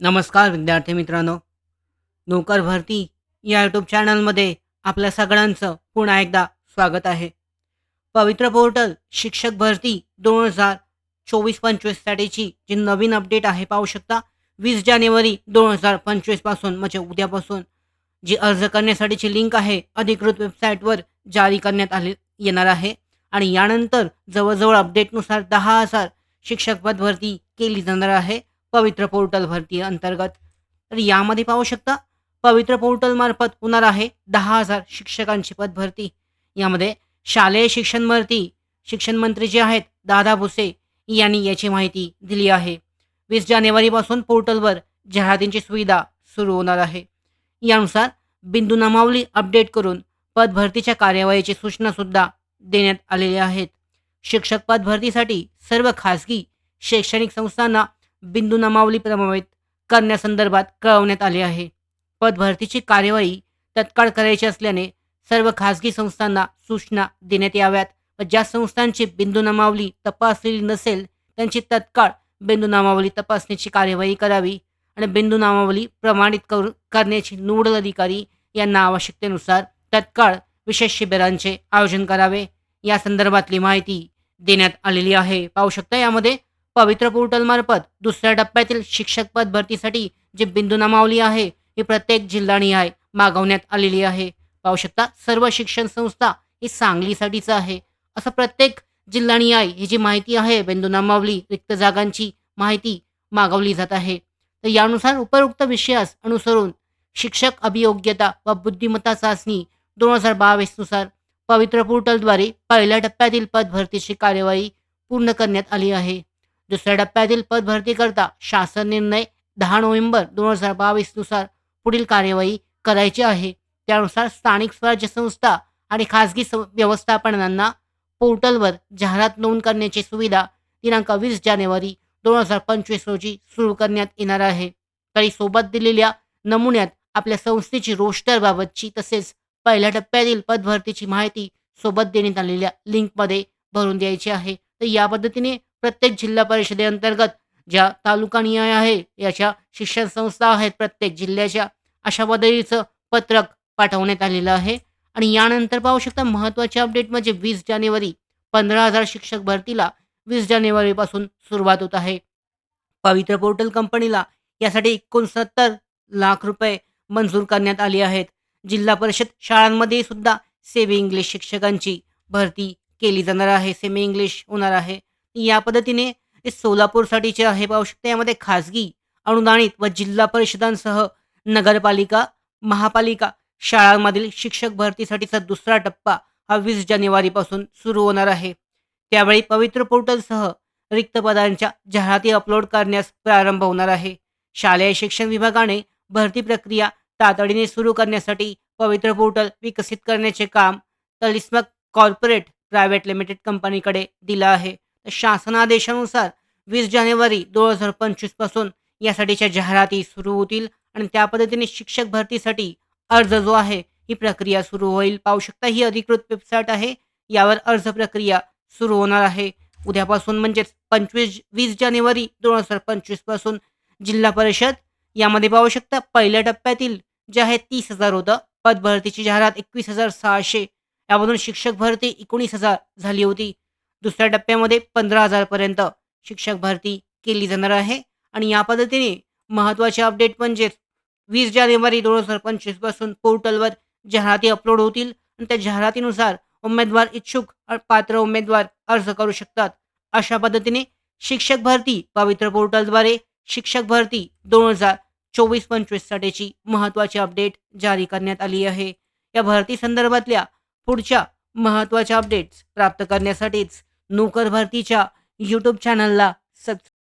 नमस्कार विद्यार्थी मित्रांनो. नोकर भरती या यूट्यूब चॅनलमध्ये आपल्या सगळ्यांचं पुन्हा एकदा स्वागत आहे. पवित्र पोर्टल शिक्षक भरती दोन हजार चोवीस पंचवीससाठीची जी नवीन अपडेट आहे पाहू शकता. वीस जानेवारी दोन हजार पंचवीसपासून म्हणजे उद्यापासून जी अर्ज करण्यासाठीची लिंक आहे अधिकृत वेबसाईटवर जारी करण्यात आले येणार आहे. आणि यानंतर जवळजवळ अपडेटनुसार दहा हजार शिक्षक पद भरती केली जाणार आहे. पवित्र पोर्टल भरती अंतर्गत. तर यामध्ये पाहू शकता पवित्र पोर्टल मार्फत होणार आहे दहा हजार शिक्षकांची पद भरती. यामध्ये शालेय शिक्षण भरती शिक्षण मंत्री जे आहेत दादा भुसे यांनी याची माहिती दिली आहे. वीस जानेवारीपासून पोर्टलवर जाहिरातींची सुविधा सुरू होणार आहे. यानुसार बिंदू नामावली अपडेट करून पदभरतीच्या कार्यवाहीची सूचनासुद्धा देण्यात आलेल्या आहेत. शिक्षक पद भरतीसाठी सर्व खासगी शैक्षणिक संस्थांना बिंदू नमावली प्रभावित करण्यासंदर्भात कळवण्यात आले आहे. पदभरतीची कार्यवाही तत्काळ करायची असल्याने सर्व खासगी संस्थांना सूचना देण्यात याव्यात व ज्या संस्थांची बिंदू नमावली तपासलेली नसेल त्यांची तत्काळ बिंदू नामावली तपासणीची कार्यवाही करावी आणि बिंदू नामावली प्रमाणित करू करण्याची नोडल अधिकारी यांना आवश्यकतेनुसार तत्काळ विशेष शिबिरांचे आयोजन करावे. या संदर्भातली माहिती देण्यात आलेली आहे. पाहू शकता यामध्ये पवित्र पोर्टलमार्फत दुसऱ्या टप्प्यातील शिक्षक पद भरतीसाठी जी बिंदू नामावली आहे ही प्रत्येक जिल्हानिहाय मागवण्यात आलेली आहे. पाहू शकता सर्व शिक्षण संस्था ही सांगलीसाठीच आहे. असं प्रत्येक जिल्हानिहाय ही जी माहिती आहे बिंदू नामावली रिक्त जागांची माहिती मागवली जात आहे. तर यानुसार उपरोक्त विषयास अनुसरून शिक्षक अभियोग्यता व बुद्धिमत्ता चाचणी दोन हजार बावीसनुसार पवित्र पोर्टलद्वारे पहिल्या टप्प्यातील पद भरतीची कार्यवाही पूर्ण करण्यात आली आहे. दुसऱ्या टप्प्यातील पद भरतीकरता शासन निर्णय दहा नोव्हेंबर दोन हजार बावीसनुसार पुढील कार्यवाही करायची आहे. त्यानुसार स्थानिक स्वराज्य संस्था आणि खाजगी व्यवस्थापनांना पोर्टलवर जाहिरात नोंद करण्याची सुविधा दिनांक वीस जानेवारी दोन हजार पंचवीस रोजी सुरू करण्यात येणार आहे. तरी सोबत दिलेल्या नमुन्यात आपल्या संस्थेची रोस्टरबाबतची तसेच पहिल्या टप्प्यातील पदभरतीची माहिती सोबत देण्यात आलेल्या लिंकमध्ये भरून द्यायची आहे. तर या पद्धतीने प्रत्येक जिल्हा परिषदेअंतर्गत ज्या तालुकानिहाय आहे याच्या शिक्षण संस्था आहेत प्रत्येक जिल्ह्याच्या अशा पद्धतीचं पत्रक पाठवण्यात आलेलं आहे. आणि यानंतर पाहू शकता महत्त्वाचे अपडेट म्हणजे वीस जानेवारी पंधरा हजार शिक्षक भरतीला वीस जानेवारीपासून सुरुवात होत आहे. पवित्र पोर्टल कंपनीला यासाठी एकोणसत्तर लाख रुपये मंजूर करण्यात आले आहेत. जिल्हा परिषद शाळांमध्ये सुद्धा सेमी इंग्लिश शिक्षकांची भरती केली जाणार आहे. सेमी इंग्लिश होणार आहे. या पद्धतीने सोलापूरसाठीचे आहे पाहू शकता यामध्ये खाजगी अनुदानित व जिल्हा परिषदांसह नगरपालिका महापालिका शाळांमधील शिक्षक भरतीसाठीचा दुसरा टप्पा हा वीस जानेवारीपासून सुरू होणार आहे. त्यावेळी पवित्र पोर्टलसह रिक्त पदांच्या जाहिराती अपलोड करण्यास प्रारंभ होणार आहे. शालेय शिक्षण विभागाने भरती प्रक्रिया तातडीने सुरू करण्यासाठी पवित्र पोर्टल विकसित करण्याचे काम तलिस्मक कॉर्पोरेट प्रायव्हेट लिमिटेड कंपनीकडे दिलं आहे. शासनादेशानुसार वीस जानेवारी दोन हजार पंचवीसपासून यासाठीच्या जाहिराती सुरू होतील आणि त्या पद्धतीने शिक्षक भरतीसाठी अर्ज जो आहे ही प्रक्रिया सुरू होईल. पाहू शकता ही अधिकृत वेबसाईट आहे. यावर अर्ज प्रक्रिया सुरू होणार आहे. उद्यापासून म्हणजेच पंचवीस वीस जानेवारी दोन हजार पंचवीसपासून जिल्हा परिषद. यामध्ये पाहू शकता पहिल्या टप्प्यातील जे आहे तीस हजार होतं. पद भरतीची जाहिरात एकवीस हजार सहाशे. यामधून शिक्षक भरती एकोणीस हजार झाली होती. दुसऱ्या टप्प्यामध्ये पंधरा हजारपर्यंत शिक्षक भरती केली जाणार आहे. आणि या पद्धतीने महत्त्वाचे अपडेट म्हणजेच वीस जानेवारी दोन हजार पंचवीसपासून पोर्टलवर जाहिराती अपलोड होतील. आणि त्या जाहिरातीनुसार उमेदवार इच्छुक पात्र उमेदवार अर्ज करू शकतात. अशा पद्धतीने शिक्षक भरती पवित्र पोर्टलद्वारे शिक्षक भरती दोन हजार चोवीस पंचवीससाठीची महत्त्वाची अपडेट जारी करण्यात आली आहे. या भरती संदर्भातल्या पुढच्या महत्त्वाच्या अपडेट्स प्राप्त करण्यासाठीच नोकर भरतीच्या यूट्यूब चॅनलला सबस्क्राईब